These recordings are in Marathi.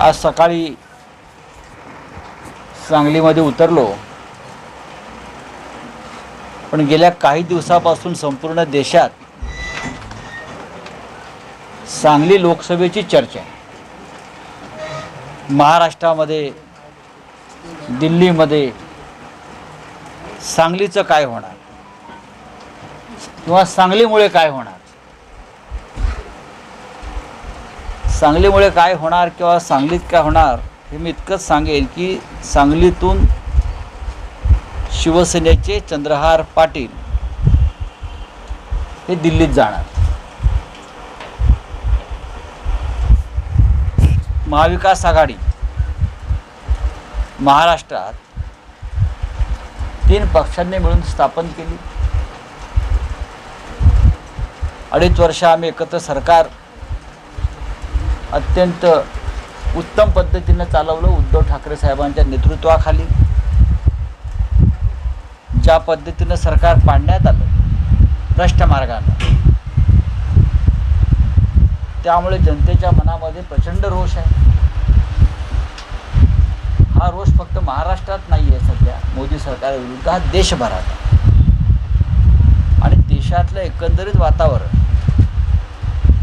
आज सकाळी सांगलीमध्ये उतरलो. पण गेल्या काही दिवसापासून संपूर्ण देशात सांगली लोकसभेची चर्चा आहे. महाराष्ट्रामध्ये दिल्लीमध्ये सांगलीचं काय होणार? किंवा सांगलीमुळे काय होणार? सांगलीमुळे काय होणार किंवा सांगलीत काय होणार हे मी इतकंच सांगेन की सांगलीतून शिवसेनेचे चंद्रहार पाटील हे दिल्लीत जाणार. महाविकास आघाडी महाराष्ट्रात तीन पक्षांनी मिळून स्थापन केली. अडीच वर्ष आम्ही एकत्र सरकार अत्यंत उत्तम पद्धतीनं चालवलं उद्धव ठाकरे साहेबांच्या नेतृत्वाखाली. ज्या पद्धतीनं सरकार पाडण्यात आलं भ्रष्टमार्गानं त्यामुळे जनतेच्या मनामध्ये प्रचंड रोष आहे. हा रोष फक्त महाराष्ट्रात नाही आहे सध्या. मोदी सरकारविरुद्ध हा देशभरात आणि देशातलं एकंदरीत वातावरण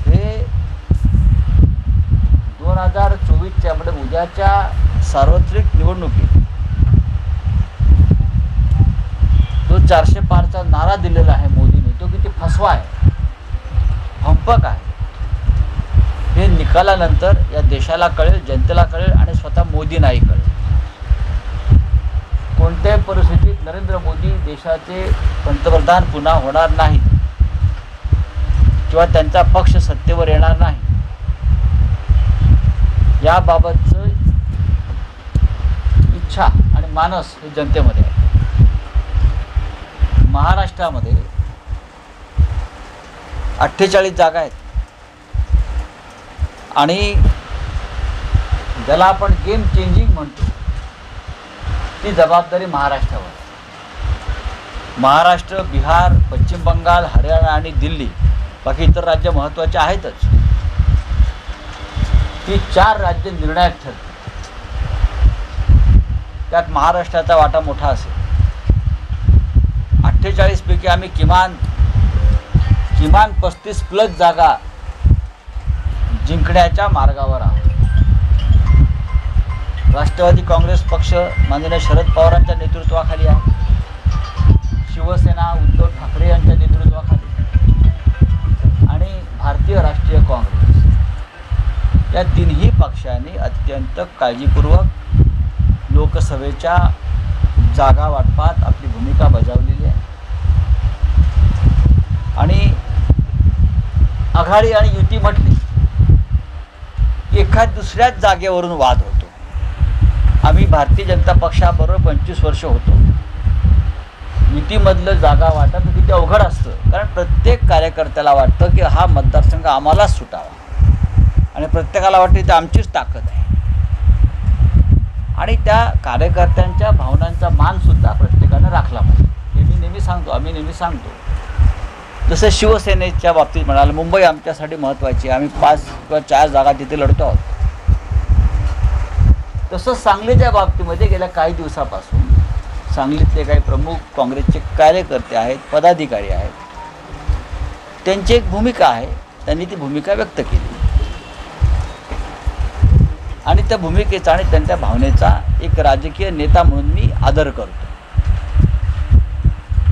हे दोन हजार चोवीसच्या म्हणजे उद्याच्या सार्वत्रिक निवडणुकीत जो चारशे पारचा नारा दिलेला आहे मोदीने तो किती फसवा आहे भंपक आहे हे निकालानंतर या देशाला कळेल जनतेला कळेल आणि स्वतः मोदींनाही कळेल. कोणत्याही परिस्थितीत नरेंद्र मोदी देशाचे पंतप्रधान पुन्हा होणार नाही किंवा त्यांचा पक्ष सत्तेवर येणार नाही. याबाबतचं इच्छा आणि मानस हे जनतेमध्ये आहे. महाराष्ट्रामध्ये अठ्ठेचाळीस जागा आहेत. आणि ज्याला आपण गेम चेंजिंग म्हणतो ती जबाबदारी महाराष्ट्रावर महाराष्ट्र बिहार पश्चिम बंगाल हरियाणा आणि दिल्ली बाकी इतर राज्य महत्त्वाचे आहेतच. ती चार राज्य निर्णायक ठरतील. त्यात महाराष्ट्राचा वाटा मोठा असेल. अठ्ठेचाळीसपैकी आम्ही किमान किमान पस्तीस प्लस जागा जिंकण्याच्या मार्गावर आहोत. राष्ट्रवादी काँग्रेस पक्ष माननीय शरद पवारांच्या नेतृत्वाखाली आहे. शिवसेना उद्धव ठाकरे यांच्या नेतृत्वाखाली. आणि भारतीय राष्ट्रीय काँग्रेस. या तिन्ही पक्षांनी अत्यंत काळजीपूर्वक लोकसभेच्या जागा वाटपात आपली भूमिका बजावलेली आहे. आणि आघाडी आणि युती म्हटली एखाद दुसऱ्याच जागेवरून वाद होतो. आम्ही भारतीय जनता पक्षाबरोबर पंचवीस वर्ष होतो. युतीमधलं जागा वाटप किती अवघड असतं. कारण प्रत्येक कार्यकर्त्याला वाटतं की हा मतदारसंघ आम्हालाच सुटावा. प्रत्येकाला वाटते तर आमचीच ताकद आहे. आणि त्या कार्यकर्त्यांच्या भावनांचा मानसुद्धा प्रत्येकानं राखला पाहिजे. हे मी नेहमी सांगतो आम्ही नेहमी सांगतो. जसं शिवसेनेच्या बाबतीत म्हणाल मुंबई आमच्यासाठी महत्त्वाची आम्ही पाच किंवा चार जागा तिथे लढतो आहोत. तसंच सांगलीच्या बाबतीमध्ये गेल्या काही दिवसापासून सांगलीतले काही प्रमुख काँग्रेसचे कार्यकर्ते आहेत पदाधिकारी आहेत. त्यांची एक भूमिका आहे. त्यांनी ती भूमिका व्यक्त केली. आणि त्या भूमिकेचा आणि त्यांच्या भावनेचा एक राजकीय नेता म्हणून मी आदर करतो.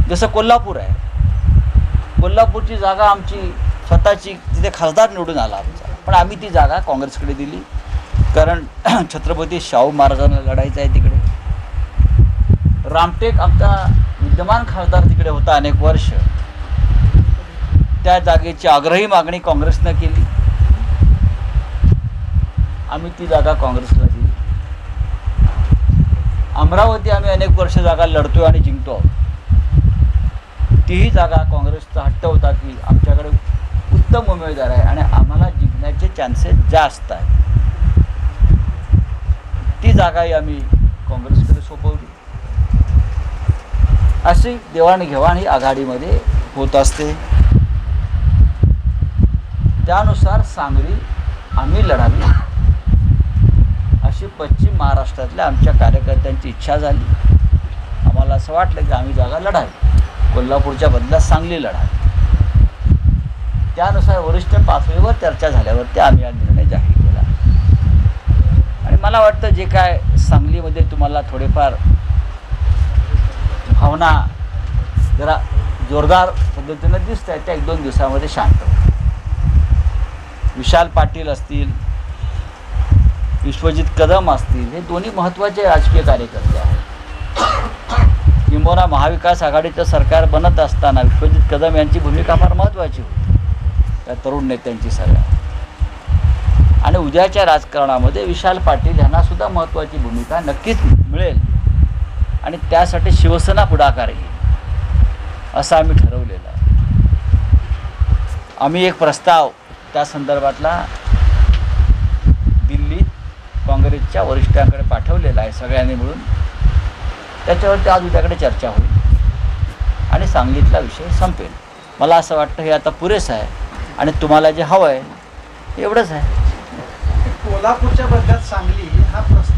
जसं कोल्हापूर आहे. कोल्हापूरची जागा आमची स्वतःची तिथे खासदार निवडून आला आमचा. पण आम्ही ती जागा काँग्रेसकडे दिली. कारण छत्रपती शाहू महाराजांना लढायचं आहे तिकडे. रामटेक आमचा विद्यमान खासदार तिकडे होता अनेक वर्ष. त्या जागेची आग्रही मागणी काँग्रेसनं केली. आम्ही ती जागा काँग्रेसला दिली. अमरावती आम्ही अनेक वर्ष जागा लढतोय आणि जिंकतो आहोत तीही जागा काँग्रेसचा हट्ट होता की आमच्याकडे उत्तम उमेदवार आहे आणि आम्हाला जिंकण्याचे चान्सेस जास्त आहेत. ती जागाही आम्ही काँग्रेसकडे सोपवली. अशी देवाणघेवाण ही आघाडीमध्ये होत असते. त्यानुसार सांगली आम्ही लढावी. अशी पश्चिम महाराष्ट्रातल्या आमच्या कार्यकर्त्यांची इच्छा झाली. आम्हाला असं वाटलं की आम्ही जागा लढावी. कोल्हापूरच्या बदल्यात सांगली लढावी. त्यानुसार वरिष्ठ पातळीवर चर्चा झाल्यावरती आम्ही हा निर्णय जाहीर केला. आणि मला वाटतं जे काय सांगलीमध्ये तुम्हाला थोडेफार भावना जरा जोरदार पद्धतीनं दिसत आहेत त्या एक दोन दिवसामध्ये शांत विशाल पाटील असतील विश्वजित कदम असतील हे दोन्ही महत्त्वाचे राजकीय कार्यकर्ते आहेत. किंबहुना महाविकास आघाडीचं सरकार बनत असताना विश्वजित कदम यांची भूमिका फार महत्त्वाची होती. त्या तरुण नेत्यांची सगळ्या आणि उद्याच्या राजकारणामध्ये विशाल पाटील यांनासुद्धा महत्त्वाची भूमिका नक्कीच मिळेल. आणि त्यासाठी शिवसेना पुढाकार घेईल असं आम्ही ठरवलेलं आम्ही एक प्रस्ताव त्या संदर्भातला काँग्रेसच्या वरिष्ठांकडे पाठवलेला आहे सगळ्यांनी मिळून. त्याच्यावरती आज उद्याकडे चर्चा होईल. आणि सांगलीतला विषय संपेल. मला असं वाटतं हे आता पुरेसं आहे. आणि तुम्हाला जे हवं आहे एवढंच आहे. कोल्हापूरच्या बदल्यात सांगली हा प्रश्न